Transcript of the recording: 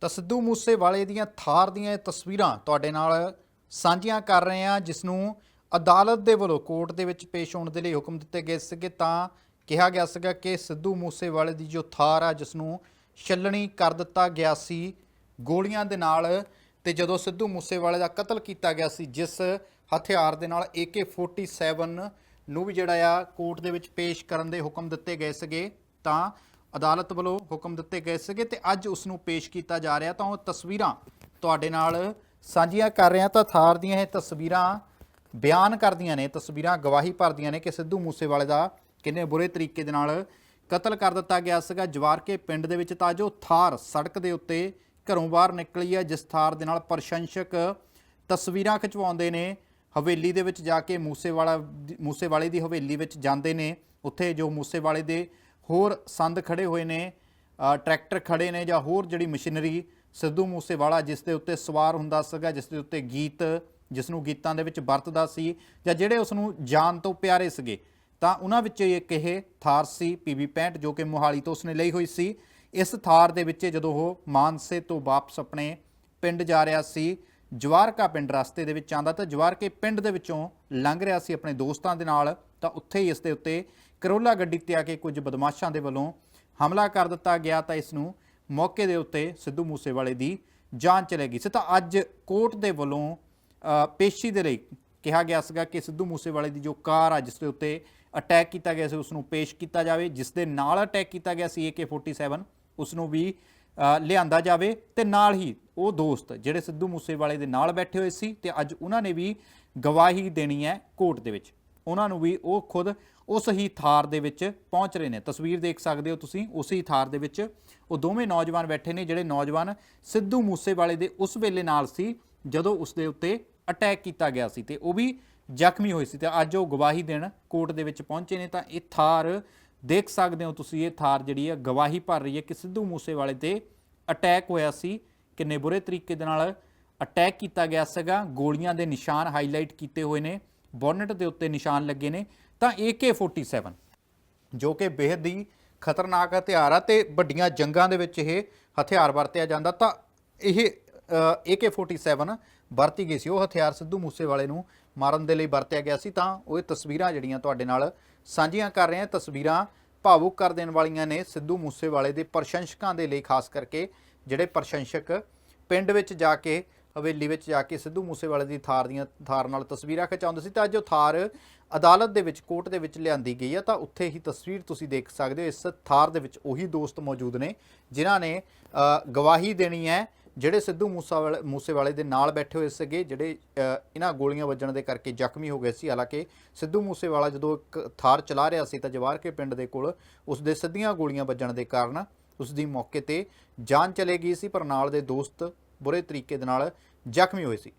ਤਾਂ ਸਿੱਧੂ ਮੂਸੇਵਾਲੇ ਦੀਆਂ ਥਾਰ ਦੀਆਂ ਇਹ ਤਸਵੀਰਾਂ ਤੁਹਾਡੇ ਨਾਲ ਸਾਂਝੀਆਂ ਕਰ ਰਹੇ ਹਾਂ ਜਿਸ ਨੂੰ ਅਦਾਲਤ ਦੇ ਵੱਲੋਂ ਕੋਰਟ ਦੇ ਵਿੱਚ ਪੇਸ਼ ਹੋਣ ਦੇ ਲਈ ਹੁਕਮ ਦਿੱਤੇ ਗਏ ਸੀਗੇ। ਤਾਂ ਕਿਹਾ ਗਿਆ ਸੀਗਾ ਕਿ ਸਿੱਧੂ ਮੂਸੇਵਾਲੇ ਦੀ ਜੋ ਥਾਰ ਆ ਜਿਸ ਨੂੰ ਛੱਲਣੀ ਕਰ ਦਿੱਤਾ ਗਿਆ ਸੀ ਗੋਲੀਆਂ ਦੇ ਨਾਲ ਤੇ ਜਦੋਂ ਸਿੱਧੂ ਮੂਸੇਵਾਲੇ ਦਾ ਕਤਲ ਕੀਤਾ ਗਿਆ ਸੀ, ਜਿਸ ਹਥਿਆਰ ਦੇ ਨਾਲ AK47 ਨੂੰ ਵੀ ਜਿਹੜਾ ਆ ਕੋਰਟ ਦੇ ਵਿੱਚ ਪੇਸ਼ ਕਰਨ ਦੇ ਹੁਕਮ ਦਿੱਤੇ ਗਏ ਸੀਗੇ। ਤਾਂ ਅਦਾਲਤ ਵੱਲੋਂ ਹੁਕਮ ਦਿੱਤੇ ਗਏ ਸੀਗੇ ਤੇ ਅੱਜ ਉਸ ਨੂੰ ਪੇਸ਼ ਕੀਤਾ ਜਾ ਰਿਹਾ ਤਾਂ ਉਹ ਤਸਵੀਰਾਂ ਤੁਹਾਡੇ ਨਾਲ ਸਾਂਝੀਆਂ ਕਰ ਰਿਹਾ ਤਾਂ ਥਾਰ ਦੀਆਂ ਇਹ ਤਸਵੀਰਾਂ ਬਿਆਨ ਕਰਦੀਆਂ ਨੇ, ਤਸਵੀਰਾਂ ਗਵਾਹੀ ਭਰਦੀਆਂ ਨੇ ਕਿ ਸਿੱਧੂ ਮੂਸੇਵਾਲੇ ਦਾ ਕਿੰਨੇ ਬੁਰੇ ਤਰੀਕੇ ਦੇ ਨਾਲ ਕਤਲ ਕਰ ਦਿੱਤਾ ਗਿਆ ਸੀਗਾ। ਜਵਾਰ ਕੇ ਪਿੰਡ ਦੇ ਵਿੱਚ ਤਾਂ ਜੋ ਥਾਰ ਸੜਕ ਦੇ ਉੱਤੇ ਘਰੋਂ ਬਾਹਰ ਨਿਕਲੀ ਹੈ, ਜਿਸ ਥਾਰ ਦੇ ਨਾਲ ਪ੍ਰਸ਼ੰਸਕ ਤਸਵੀਰਾਂ ਖਿਚਵਾਉਂਦੇ ਨੇ। ਹਵੇਲੀ ਦੇ ਵਿੱਚ ਜਾ ਕੇ ਮੂਸੇਵਾਲਾ ਮੂਸੇਵਾਲੇ ਦੀ ਹਵੇਲੀ ਵਿੱਚ ਜਾਂਦੇ ਨੇ। ਉੱਥੇ ਜੋ ਮੂਸੇਵਾਲੇ ਦੇ ਹੋਰ ਸੰਦ ਖੜੇ ਹੋਏ ਨੇ ਟਰੈਕਟਰ ਖੜੇ ਨੇ ਜਾਂ ਹੋਰ ਜਿਹੜੀ ਮਸ਼ੀਨਰੀ ਸਿੱਧੂ ਮੂਸੇਵਾਲਾ ਜਿਸ ਦੇ ਉੱਤੇ ਸਵਾਰ ਹੁੰਦਾ ਸੀਗਾ, ਜਿਸ ਦੇ ਉੱਤੇ ਗੀਤ, ਜਿਸ ਨੂੰ ਗੀਤਾਂ ਦੇ ਵਿੱਚ ਵਰਤਦਾ ਸੀ ਜਾਂ ਜਿਹੜੇ ਉਸ ਨੂੰ ਜਾਨ ਤੋਂ ਪਿਆਰੇ ਸੀਗੇ, ਤਾਂ ਉਹਨਾਂ ਵਿੱਚ ਇੱਕ ਇਹ ਥਾਰ ਸੀ PB 65 ਜੋ ਕਿ ਮੋਹਾਲੀ ਤੋਂ ਉਸਨੇ ਲਈ ਹੋਈ ਸੀ। ਇਸ ਥਾਰ ਦੇ ਵਿੱਚ ਜਦੋਂ ਉਹ ਮਾਨਸੇ ਤੋਂ ਵਾਪਸ ਆਪਣੇ ਪਿੰਡ ਜਾ ਰਿਹਾ ਸੀ ਜਵਾਰਕਾ ਪਿੰਡ ਰਸਤੇ ਦੇ ਵਿੱਚ ਆਂਦਾ ਤਾਂ ਜਵਾਰਕੇ ਪਿੰਡ ਦੇ ਵਿੱਚੋਂ ਲੰਘ ਰਿਹਾ ਸੀ ਆਪਣੇ ਦੋਸਤਾਂ ਦੇ ਨਾਲ, ਤਾਂ ਉੱਥੇ ਹੀ ਇਸ ਦੇ ਉੱਤੇ ਕਰੋਲਾ ਗੱਡੀ ਤੇ ਆ ਕੇ ਕੁਝ ਬਦਮਾਸ਼ਾਂ ਦੇ ਵੱਲੋਂ ਹਮਲਾ ਕਰ ਦਿੱਤਾ ਗਿਆ ਤਾਂ ਇਸ ਨੂੰ ਮੌਕੇ ਦੇ ਉੱਤੇ ਸਿੱਧੂ ਮੂਸੇਵਾਲੇ ਦੀ ਜਾਨ ਚਲੇ ਗਈ ਸੀ। ਤਾਂ ਅੱਜ ਕੋਰਟ ਦੇ ਵੱਲੋਂ ਪੇਸ਼ੀ ਦੇ ਲਈ ਕਿਹਾ ਗਿਆ ਸੀਗਾ ਕਿ ਸਿੱਧੂ ਮੂਸੇਵਾਲੇ ਦੀ ਜੋ ਕਾਰ ਆ, ਜਿਸ ਦੇ ਉੱਤੇ ਅਟੈਕ ਕੀਤਾ ਗਿਆ ਸੀ ਉਸ ਨੂੰ ਪੇਸ਼ ਕੀਤਾ ਜਾਵੇ। ਜਿਸ ਦੇ ਨਾਲ ਅਟੈਕ ਕੀਤਾ ਗਿਆ ਸੀ AK47 ਉਸ ਨੂੰ ਵੀ ਲਿਆਂਦਾ ਜਾਵੇ ਤੇ ਨਾਲ ਹੀ ਉਹ ਦੋਸਤ ਜਿਹੜੇ ਸਿੱਧੂ ਮੂਸੇਵਾਲੇ ਦੇ ਨਾਲ ਬੈਠੇ ਹੋਏ ਸੀ ਤੇ ਅੱਜ ਉਹਨਾਂ ਨੇ ਵੀ ਗਵਾਹੀ ਦੇਣੀ ਹੈ ਕੋਰਟ ਦੇ ਵਿੱਚ। ਉਹਨਾਂ ਨੂੰ ਵੀ ਉਹ ਖੁਦ ਉਸ ਹੀ ਥਾਰ ਦੇ ਵਿੱਚ ਪਹੁੰਚ ਰਹੇ ਨੇ। ਤਸਵੀਰ ਦੇਖ ਸਕਦੇ ਹੋ ਤੁਸੀਂ, ਉਸੇ ਹੀ ਥਾਰ ਦੇ ਵਿੱਚ ਉਹ ਦੋਵੇਂ ਨੌਜਵਾਨ ਬੈਠੇ ਨੇ ਜਿਹੜੇ ਨੌਜਵਾਨ ਸਿੱਧੂ ਮੂਸੇਵਾਲੇ ਦੇ ਉਸ ਵੇਲੇ ਨਾਲ ਸੀ, ਜਦੋਂ ਉਸ ਦੇ ਉੱਤੇ ਅਟੈਕ ਕੀਤਾ ਗਿਆ ਸੀ ਤੇ ਉਹ ਵੀ ਜ਼ਖਮੀ ਹੋਏ ਸੀ ਤੇ ਅੱਜ ਉਹ ਗਵਾਹੀ ਦੇਣ ਕੋਰਟ ਦੇ ਵਿੱਚ ਪਹੁੰਚੇ ਨੇ। ਤਾਂ ਇਹ ਥਾਰ ਦੇਖ ਸਕਦੇ ਹੋ ਤੁਸੀਂ, ਇਹ ਥਾਰ ਜਿਹੜੀ ਹੈ, ਗਵਾਹੀ ਭਰ ਰਹੀ ਹੈ ਕਿ ਸਿੱਧੂ ਮੂਸੇਵਾਲੇ ਤੇ ਅਟੈਕ ਹੋਇਆ ਸੀ। ਕਿੰਨੇ ਬੁਰੇ ਤਰੀਕੇ ਦੇ ਨਾਲ ਅਟੈਕ ਕੀਤਾ ਗਿਆ ਸੀਗਾ। ਗੋਲੀਆਂ ਦੇ ਨਿਸ਼ਾਨ ਹਾਈਲਾਈਟ ਕੀਤੇ ਹੋਏ ਨੇ। ਬੋਨਟ ਦੇ ਉੱਤੇ ਨਿਸ਼ਾਨ ਲੱਗੇ ਨੇ। ਤਾਂ AK47 ਜੋ ਕਿ ਬੇहद ਹੀ ਖਤਰਨਾਕ ਹਥਿਆਰ ਆ ਤੇ ਵੱਡੀਆਂ ਜੰਗਾਂ ਦੇ ਵਿੱਚ ਇਹ ਹਥਿਆਰ ਵਰਤਿਆ ਜਾਂਦਾ। ਤਾਂ ਇਹ ਅ, AK47 ਵਰਤੀ ਗਈ ਸੀ। ਉਹ ਹਥਿਆਰ ਸਿੱਧੂ ਮੂਸੇਵਾਲੇ ਨੂੰ ਮਾਰਨ ਦੇ ਲਈ ਵਰਤਿਆ ਗਿਆ ਸੀ। ਤਾਂ ਉਹ ਇਹ ਤਸਵੀਰਾਂ ਜਿਹੜੀਆਂ ਤੁਹਾਡੇ ਨਾਲ ਸਾਂਝੀਆਂ ਕਰ ਰਹੇ ਹਾਂ ਤਸਵੀਰਾਂ ਭਾਵੁਕ ਕਰ ਦੇਣ ਵਾਲੀਆਂ ਨੇ ਸਿੱਧੂ ਮੂਸੇਵਾਲੇ ਦੇ ਪ੍ਰਸ਼ੰਸਕਾਂ ਦੇ ਲਈ ਖਾਸ ਕਰਕੇ ਜਿਹੜੇ ਪ੍ਰਸ਼ੰਸਕ ਪਿੰਡ ਵਿੱਚ ਜਾ ਕੇ, ਹਵੇਲੀ ਵਿੱਚ ਜਾ ਕੇ ਸਿੱਧੂ ਮੂਸੇਵਾਲੇ ਦੀ ਥਾਰ ਦੀਆਂ, ਥਾਰ ਨਾਲ ਤਸਵੀਰਾਂ ਖਿਚਾਉਂਦੇ ਸੀ, ਤਾਂ ਅੱਜ ਉਹ ਥਾਰ ਅਦਾਲਤ ਦੇ ਵਿੱਚ, ਕੋਰਟ ਦੇ ਵਿੱਚ ਲਿਆਂਦੀ ਗਈ ਹੈ ਤਾਂ ਉੱਥੇ ਹੀ ਤਸਵੀਰ ਤੁਸੀਂ ਦੇਖ ਸਕਦੇ ਹੋ, ਇਸ ਥਾਰ ਦੇ ਵਿੱਚ ਉਹੀ ਦੋਸਤ ਮੌਜੂਦ ਨੇ, ਜਿਨ੍ਹਾਂ ਨੇ ਗਵਾਹੀ ਦੇਣੀ ਹੈ, ਜਿਹੜੇ ਸਿੱਧੂ ਮੂਸਾਵਾਲੇ, ਮੂਸੇਵਾਲੇ ਦੇ ਨਾਲ ਬੈਠੇ ਹੋਏ ਸੀਗੇ, ਜਿਹੜੇ ਇਹਨਾਂ ਗੋਲੀਆਂ ਵੱਜਣ ਦੇ ਕਰਕੇ ਜ਼ਖਮੀ ਹੋ ਗਏ ਸੀ, ਹਾਲਾਂਕਿ ਸਿੱਧੂ ਮੂਸੇਵਾਲਾ ਜਦੋਂ ਇੱਕ ਥਾਰ ਚਲਾ ਰਿਹਾ ਸੀ, ਤਾਂ ਜਵਾਰ ਕੇ ਪਿੰਡ ਦੇ ਕੋਲ ਉਸ ਦੇ ਸਿੱਧੀਆਂ ਗੋਲੀਆਂ ਵੱਜਣ ਦੇ ਕਾਰਨ ਉਸ ਦੀ ਮੌਕੇ ਤੇ ਜਾਨ ਚਲੇ ਗਈ ਸੀ, ਪਰ ਨਾਲ ਦੇ ਦੋਸਤ ਬੁਰੇ ਤਰੀਕੇ ਦੇ ਨਾਲ ਜ਼ਖਮੀ ਹੋਏ ਸੀ।